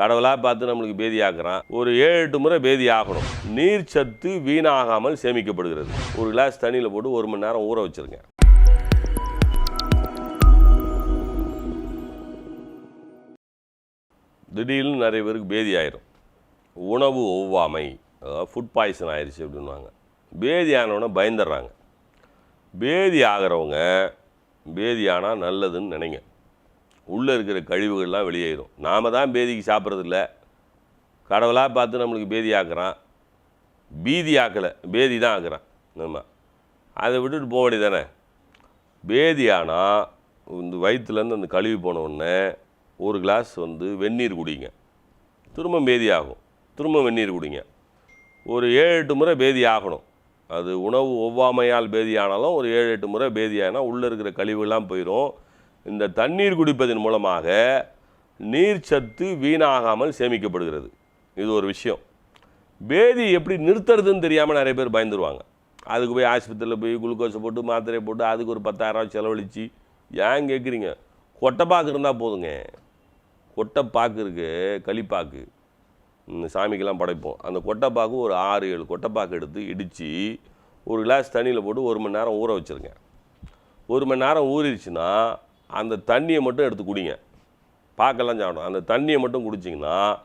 கடவுளாக பார்த்து நம்மளுக்கு பேதி ஆக்குறான் ஒரு ஏழு எட்டு முறை பேதி ஆகணும் நீர் சத்து வீணாகாமல் சேமிக்கப்படுகிறது. ஒரு கிளாஸ் தண்ணியில் போட்டு ஒரு மணி நேரம் ஊற வச்சுருங்க. திடீர்னு நிறைய பேருக்கு பேதி ஆயிரும் உணவு ஒவ்வாமை அதாவது ஃபுட் பாய்சன் ஆயிடுச்சு அப்படின்வாங்க பேதி ஆனவுடனே பயந்துடுறாங்க. பேதி ஆகிறவங்க பேதி ஆனால் நல்லதுன்னு நினைங்க. உள்ளே இருக்கிற கழிவுகள்லாம் வெளியேறும். நாம் தான் பேதிக்கு சாப்பிட்றதில்ல. கடவுளாக பார்த்து நம்மளுக்கு பேதி ஆக்குறான். பீதி ஆக்கலை. பேதி தான் ஆக்குறான். நம்ம அதை விட்டுட்டு போக வேண்டியதானே பேதி ஆனால் இந்த வயிற்றுலேருந்து அந்த கழுவி போன ஒரு கிளாஸ் வந்து வெந்நீர் குடிங்க. திரும்ப பேதி ஆகும். திரும்ப வெந்நீர் குடிங்க. ஒரு ஏழு எட்டு முறை பேதி ஆகணும். அது உணவு ஒவ்வாமையால் பேதி ஆனாலும் ஒரு ஏழு எட்டு முறை பேதி ஆனால் உள்ளே இருக்கிற கழிவுகள்லாம் போயிடும் இந்த தண்ணீர் குடிப்பதன் மூலமாக நீர்ச்சத்து வீணாகாமல் சேமிக்கப்படுகிறது. இது ஒரு விஷயம். பேதி எப்படி நிறுத்துறதுன்னு தெரியாமல் நிறைய பேர் பயந்துருவாங்க. அதுக்கு போய் ஆஸ்பத்திரியில் போய் குளுக்கோஸை போட்டு மாத்திரையை போட்டு அதுக்கு ஒரு பத்தாயிரம் செலவழித்து ஏன் கேட்குறீங்க கொட்டைப்பாக்கு இருந்தால் போதுங்க. கொட்டைப்பாக்கு இருக்கு களிப்பாக்கு. சாமிக்கெல்லாம் படைப்போம். அந்த கொட்டைப்பாக்கு ஒரு ஆறு ஏழு கொட்டைப்பாக்கு எடுத்து இடித்து ஒரு கிளாஸ் தண்ணியில் போட்டு ஒரு மணி நேரம் ஊற வச்சுருங்க. ஒரு மணி நேரம் ஊறிடுச்சுன்னா அந்த தண்ணியை மட்டும் எடுத்து குடிங்க. பார்க்கலாம் சாப்பிடும். அந்த தண்ணியை மட்டும் குடிச்சிங்கன்னா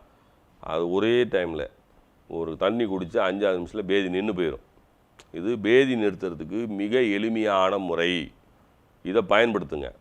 அது ஒரே டைமில் ஒரு தண்ணி குடித்து அஞ்சாறு நிமிஷத்தில் பேதி நின்று போயிடும் இது பேதி நிறுத்துறதுக்கு மிக எளிமையான முறை. இதை பயன்படுத்துங்க.